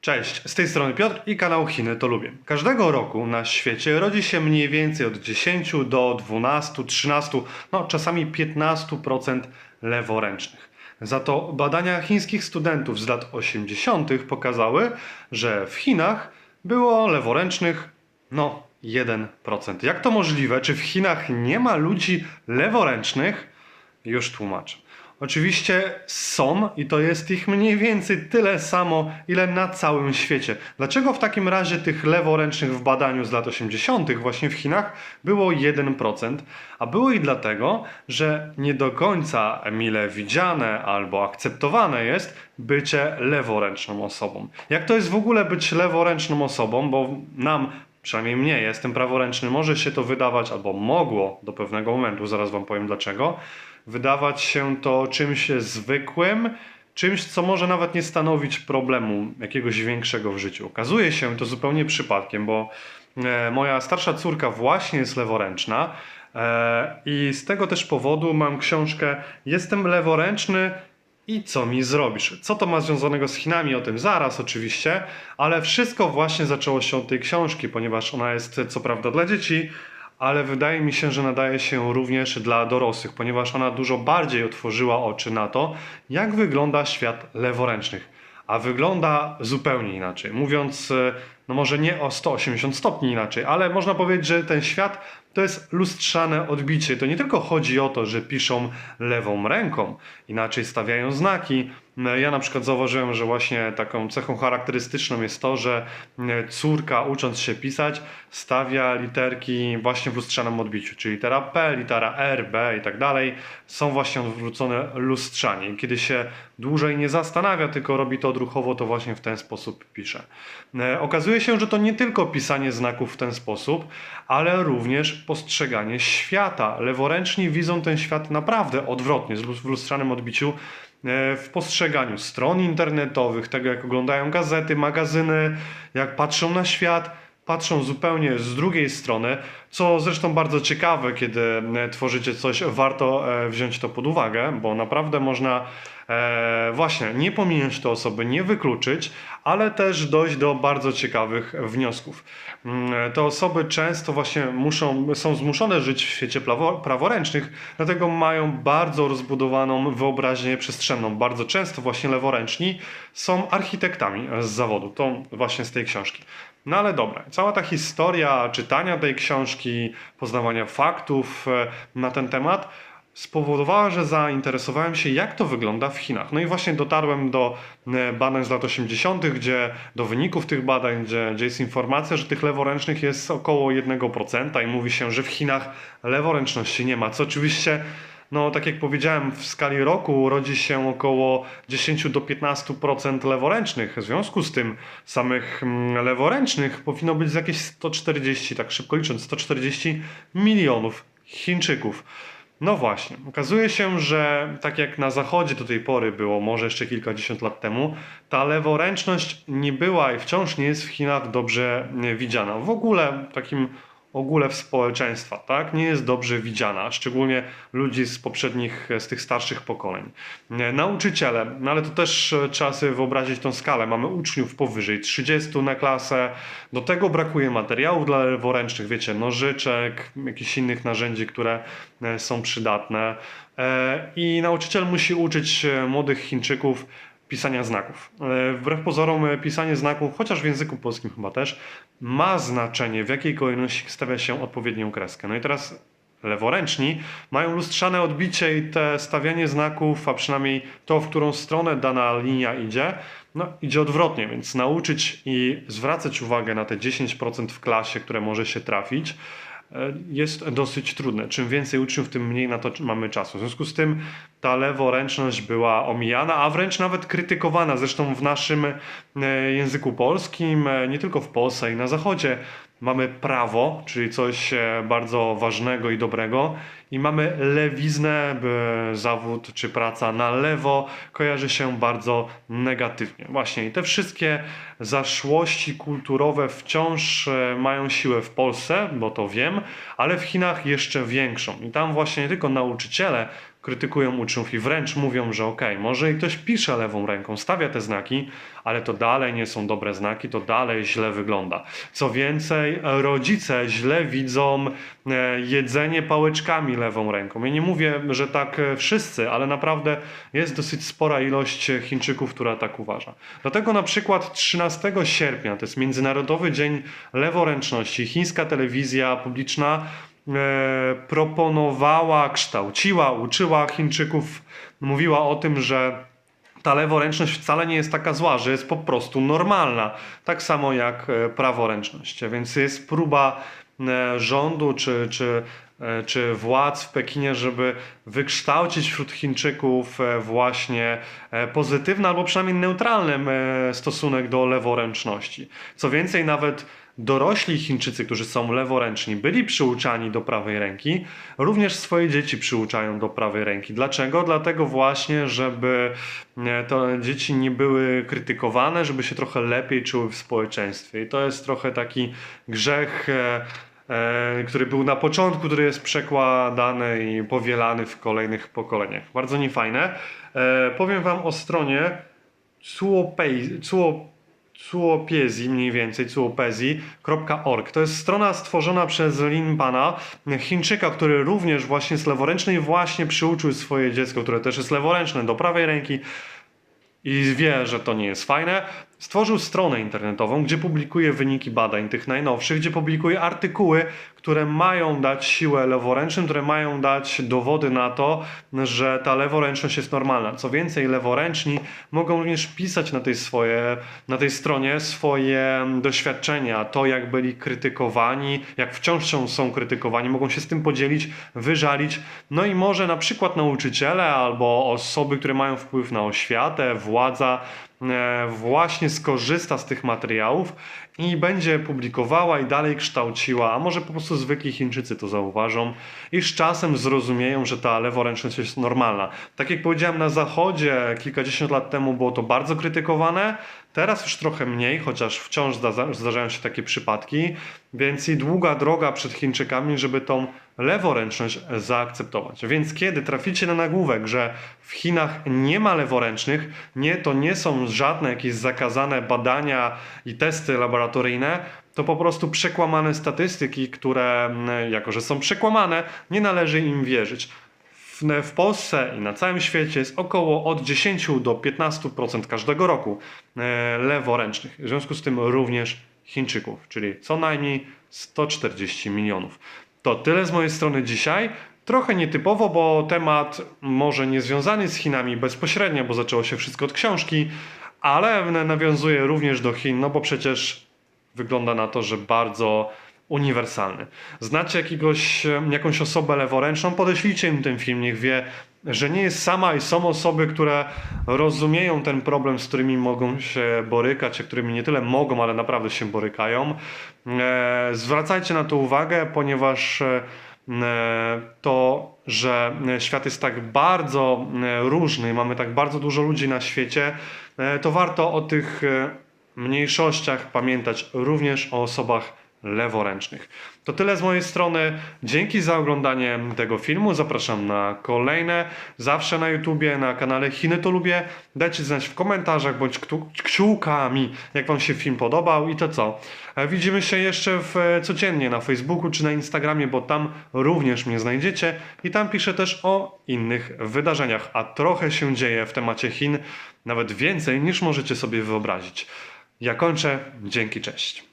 Cześć, z tej strony Piotr i kanał Chiny to lubię. Każdego roku na świecie rodzi się mniej więcej od 10 do 12, 13, no czasami 15% leworęcznych. Za to badania chińskich studentów z lat 80. pokazały, że w Chinach było leworęcznych no 1%. Jak to możliwe? Czy w Chinach nie ma ludzi leworęcznych? Już tłumaczę. Oczywiście są i to jest ich mniej więcej tyle samo, ile na całym świecie. Dlaczego w takim razie tych leworęcznych w badaniu z lat 80. właśnie w Chinach było 1%? A było i dlatego, że nie do końca mile widziane albo akceptowane jest bycie leworęczną osobą. Jak to jest w ogóle być leworęczną osobą, bo nam przynajmniej mnie, jestem praworęczny, może się to wydawać, albo mogło do pewnego momentu, zaraz Wam powiem dlaczego, wydawać się to czymś zwykłym, czymś, co może nawet nie stanowić problemu jakiegoś większego w życiu. Okazuje się to zupełnie przypadkiem, bo e, moja starsza córka właśnie jest leworęczna. e, I z tego też powodu mam książkę Jestem leworęczny i co mi zrobisz? Co to ma związanego z Chinami? O tym zaraz oczywiście, ale wszystko właśnie zaczęło się od tej książki, ponieważ ona jest co prawda dla dzieci, ale wydaje mi się, że nadaje się również dla dorosłych, ponieważ ona dużo bardziej otworzyła oczy na to, jak wygląda świat leworęcznych. A wygląda zupełnie inaczej. Mówiąc, e, no może nie o 180 stopni inaczej, ale można powiedzieć, że ten świat to jest lustrzane odbicie. To nie tylko chodzi o to, że piszą lewą ręką, inaczej stawiają znaki. Ja na przykład zauważyłem, że właśnie taką cechą charakterystyczną jest to, że córka ucząc się pisać stawia literki właśnie w lustrzanym odbiciu, czyli litera P, litera R, B i tak dalej są właśnie odwrócone lustrzanie. Kiedy się dłużej nie zastanawia, tylko robi to odruchowo, to właśnie w ten sposób pisze. E, Okazuje się, że to nie tylko pisanie znaków w ten sposób, ale również postrzeganie świata. Leworęczni widzą ten świat naprawdę odwrotnie, w lustrzanym odbiciu e, w postrzeganiu stron internetowych, tego jak oglądają gazety, magazyny, jak patrzą na świat, patrzą zupełnie z drugiej strony, co zresztą bardzo ciekawe, kiedy e, tworzycie coś, warto e, wziąć to pod uwagę, bo naprawdę można e, właśnie nie pominąć te osoby, nie wykluczyć, ale też dojść do bardzo ciekawych wniosków. Mm, Te osoby często właśnie muszą, są zmuszone żyć w świecie prawo, praworęcznych, dlatego mają bardzo rozbudowaną wyobraźnię przestrzenną. Bardzo często właśnie leworęczni są architektami z zawodu. To właśnie z tej książki. No ale dobra, cała ta historia czytania tej książki, poznawania faktów e, na ten temat spowodowała, że zainteresowałem się, jak to wygląda w Chinach. No i właśnie dotarłem do e, badań z lat 80., gdzie do wyników tych badań, gdzie, gdzie jest informacja, że tych leworęcznych jest około 1% i mówi się, że w Chinach leworęczności nie ma, co oczywiście no, tak jak powiedziałem, w skali roku rodzi się około 10 do 15% leworęcznych. W związku z tym samych mm, leworęcznych powinno być jakieś 140, tak szybko licząc, 140 milionów Chińczyków. No właśnie, okazuje się, że tak jak na zachodzie do tej pory było, może jeszcze kilkadziesiąt lat temu, ta leworęczność nie była i wciąż nie jest w Chinach dobrze e, widziana. W ogóle takim ogóle w społeczeństwa, tak? Nie jest dobrze widziana, szczególnie ludzi z poprzednich, z tych starszych pokoleń. Nauczyciele, no ale to też e, trzeba sobie wyobrazić tą skalę. Mamy uczniów powyżej 30 na klasę, do tego brakuje materiałów dla leworęcznych, wiecie, nożyczek, jakichś innych narzędzi, które e, są przydatne. E, I nauczyciel musi uczyć młodych Chińczyków pisania znaków. E, Wbrew pozorom e, pisanie znaków, chociaż w języku polskim chyba też, ma znaczenie, w jakiej kolejności stawia się odpowiednią kreskę. No i teraz leworęczni mają lustrzane odbicie i te stawianie znaków, a przynajmniej to, w którą stronę dana linia idzie, no idzie odwrotnie, więc nauczyć i zwracać uwagę na te 10% w klasie, które może się trafić, jest dosyć trudne. Czym więcej uczniów, tym mniej na to mamy czasu. W związku z tym ta leworęczność była omijana, a wręcz nawet krytykowana. Zresztą w naszym e, języku polskim, e, nie tylko w Polsce i na Zachodzie, mamy prawo, czyli coś e, bardzo ważnego i dobrego, i mamy lewiznę, zawód czy praca na lewo kojarzy się bardzo negatywnie. Właśnie i te wszystkie zaszłości kulturowe wciąż e, mają siłę w Polsce, bo to wiem, ale w Chinach jeszcze większą. I tam właśnie nie tylko nauczyciele krytykują uczniów i wręcz mówią, że okej, może i ktoś pisze lewą ręką, stawia te znaki, ale to dalej nie są dobre znaki, to dalej źle wygląda. Co więcej, rodzice źle widzą e, jedzenie pałeczkami lewą ręką. Ja nie mówię, że tak e, wszyscy, ale naprawdę jest dosyć spora ilość Chińczyków, która tak uważa. Dlatego na przykład 13 sierpnia, to jest Międzynarodowy Dzień Leworęczności, chińska telewizja publiczna proponowała, kształciła, uczyła Chińczyków, mówiła o tym, że ta leworęczność wcale nie jest taka zła, że jest po prostu normalna. Tak samo jak e, praworęczność. Więc jest próba e, rządu czy, czy, e, czy władz w Pekinie, żeby wykształcić wśród Chińczyków e, właśnie e, pozytywny albo przynajmniej neutralny e, stosunek do leworęczności. Co więcej, nawet dorośli Chińczycy, którzy są leworęczni, byli przyuczani do prawej ręki, również swoje dzieci przyuczają do prawej ręki. Dlaczego? Dlatego właśnie, żeby e, to dzieci nie były krytykowane, żeby się trochę lepiej czuły w społeczeństwie. I to jest trochę taki grzech. E, który był na początku, który jest przekładany i powielany w kolejnych pokoleniach. Bardzo niefajne. E, powiem Wam o stronie Cuopei, Cuo, Cuopiezi mniej więcej, cuopezi.org. To jest strona stworzona przez Lin Pana, Chińczyka, który również właśnie jest leworęczny i właśnie przyuczył swoje dziecko, które też jest leworęczne, do prawej ręki i wie, że to nie jest fajne, stworzył stronę internetową, gdzie publikuje wyniki badań tych najnowszych, gdzie publikuje artykuły, które mają dać siłę leworęcznym, które mają dać dowody na to, że ta leworęczność jest normalna. Co więcej, leworęczni mogą również pisać na tej, swoje, na tej stronie swoje doświadczenia, to jak byli krytykowani, jak wciąż są- krytykowani, mogą się z tym podzielić, wyżalić. No i może na przykład nauczyciele albo osoby, które mają wpływ na oświatę, władza, właśnie skorzysta z tych materiałów i będzie publikowała i dalej kształciła, a może po prostu zwykli Chińczycy to zauważą i z czasem zrozumieją, że ta leworęczność jest normalna. Tak jak powiedziałem, na Zachodzie kilkadziesiąt lat temu było to bardzo krytykowane, teraz już trochę mniej, chociaż wciąż zdarza- zdarzają się takie przypadki, więc i długa droga przed Chińczykami, żeby tą leworęczność zaakceptować. Więc kiedy traficie na nagłówek, że w Chinach nie ma leworęcznych, nie, to nie są żadne jakieś zakazane badania i testy laboratoryjne, to po prostu przekłamane statystyki, które, mm, jako że są przekłamane, nie należy im wierzyć. W, Polsce i na całym świecie jest około od 10 do 15% każdego roku e, leworęcznych. W związku z tym również Chińczyków, czyli co najmniej 140 milionów. To tyle z mojej strony dzisiaj. Trochę nietypowo, bo temat może nie związany z Chinami bezpośrednio, bo zaczęło się wszystko od książki, ale nawiązuje również do Chin, no bo przecież wygląda na to, że bardzo uniwersalny. Znacie jakiegoś, jakąś osobę leworęczną, podeślijcie im ten film, niech wie, że nie jest sama i są osoby, które rozumieją ten problem, z którymi mogą się borykać, a którymi nie tyle mogą, ale naprawdę się borykają. E, zwracajcie na to uwagę, ponieważ e, to, że e, świat jest tak bardzo różny, mamy tak bardzo dużo ludzi na świecie, to warto o tych mniejszościach pamiętać, również o osobach leworęcznych. To tyle z mojej strony. Dzięki za oglądanie tego filmu. Zapraszam na kolejne. Zawsze na YouTubie, na kanale Chiny to lubię. Dajcie znać w komentarzach bądź kciukami, jak Wam się film podobał i to co. E, Widzimy się jeszcze w, e, codziennie na Facebooku czy na Instagramie, bo tam również mnie znajdziecie i tam piszę też o innych wydarzeniach, a trochę się dzieje w temacie Chin, nawet więcej niż możecie sobie wyobrazić. Ja kończę. Dzięki, cześć.